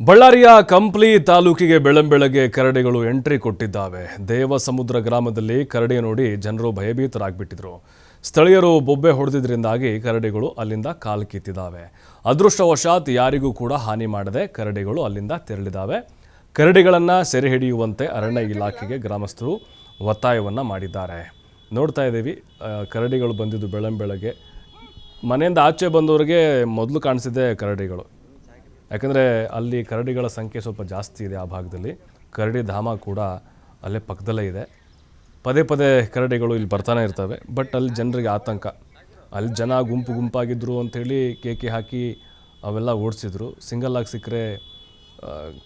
ಬಳ್ಳಾರಿಯ ಕಂಪ್ಲಿ ತಾಲೂಕಿಗೆ ಬೆಳಂಬೆಳಗ್ಗೆ ಕರಡಿಗಳು ಎಂಟ್ರಿ ಕೊಟ್ಟಿದ್ದಾವೆ. ದೇವಸಮುದ್ರ ಗ್ರಾಮದಲ್ಲಿ ಕರಡಿ ನೋಡಿ ಜನರು ಭಯಭೀತರಾಗ್ಬಿಟ್ಟಿದ್ರು. ಸ್ಥಳೀಯರು ಬೊಬ್ಬೆ ಹೊಡೆದಿದ್ದರಿಂದಾಗಿ ಕರಡಿಗಳು ಅಲ್ಲಿಂದ ಕಾಲು ಕಿತ್ತಿದ್ದಾವೆ. ಅದೃಷ್ಟವಶಾತ್ ಯಾರಿಗೂ ಕೂಡ ಹಾನಿ ಮಾಡದೆ ಕರಡಿಗಳು ಅಲ್ಲಿಂದ ತೆರಳಿದಾವೆ ಕರಡಿಗಳನ್ನು ಸೆರೆ ಹಿಡಿಯುವಂತೆ ಅರಣ್ಯ ಇಲಾಖೆಗೆ ಗ್ರಾಮಸ್ಥರು ಒತ್ತಾಯವನ್ನು ಮಾಡಿದ್ದಾರೆ. ನೋಡ್ತಾ ಇದ್ದೀವಿ ಕರಡಿಗಳು ಬಂದಿದ್ದು ಬೆಳಂಬೆಳಗ್ಗೆ. ಮನೆಯಿಂದ ಆಚೆ ಬಂದವರಿಗೆ ಮೊದಲು ಕಾಣಿಸಿದೆ ಕರಡಿಗಳು. ಯಾಕಂದರೆ ಅಲ್ಲಿ ಕರಡಿಗಳ ಸಂಖ್ಯೆ ಸ್ವಲ್ಪ ಜಾಸ್ತಿ ಇದೆ ಆ ಭಾಗದಲ್ಲಿ. ಕರಡಿ ಧಾಮ ಕೂಡ ಅಲ್ಲೇ ಪಕ್ಕದಲ್ಲೇ ಇದೆ. ಪದೇ ಪದೇ ಕರಡಿಗಳು ಇಲ್ಲಿ ಬರ್ತಾನೆ ಇರ್ತವೆ. ಬಟ್ ಅಲ್ಲಿ ಜನರಿಗೆ ಆತಂಕ. ಅಲ್ಲಿ ಜನ ಗುಂಪು ಗುಂಪಾಗಿದ್ದರು ಅಂಥೇಳಿ ಕೇಕೆ ಹಾಕಿ ಅವೆಲ್ಲ ಓಡಿಸಿದ್ರು. ಸಿಂಗಲ್ ಆಗಿ ಸಿಕ್ಕರೆ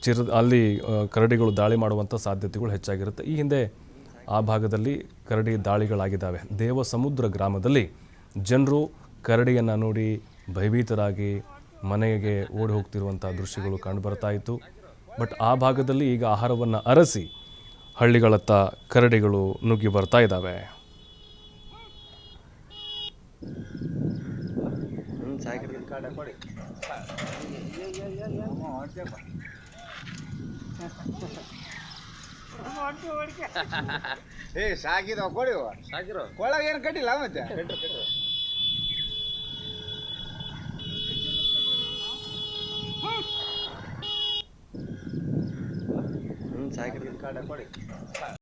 ಚಿರ, ಅಲ್ಲಿ ಕರಡಿಗಳು ದಾಳಿ ಮಾಡುವಂಥ ಸಾಧ್ಯತೆಗಳು ಹೆಚ್ಚಾಗಿರುತ್ತೆ. ಈ ಹಿಂದೆ ಆ ಭಾಗದಲ್ಲಿ ಕರಡಿ ದಾಳಿಗಳಾಗಿದ್ದಾವೆ. ದೇವಸಮುದ್ರ ಗ್ರಾಮದಲ್ಲಿ ಜನರು ಕರಡಿಯನ್ನು ನೋಡಿ ಭಯಭೀತರಾಗಿ ಮನೆಗೆ ಓಡಿ ಹೋಗ್ತಿರುವಂಥ ದೃಶ್ಯಗಳು ಕಂಡುಬರ್ತಾ ಇತ್ತು. ಬಟ್ ಆ ಭಾಗದಲ್ಲಿ ಈಗ ಆಹಾರವನ್ನು ಅರಸಿ ಹಳ್ಳಿಗಳತ್ತ ಕರಡಿಗಳು ನುಗ್ಗಿ ಬರ್ತಾ ಇದ್ದಾವೆ. ಏ ಸಾಕಿದವ ಕೊಡಿ. ಸಾಕಿರೋ? ಕಟ್ಟಿಲ್ಲ ಏನು ಕಟ್ಟಿಲ್ಲ ಮತ್ತೆ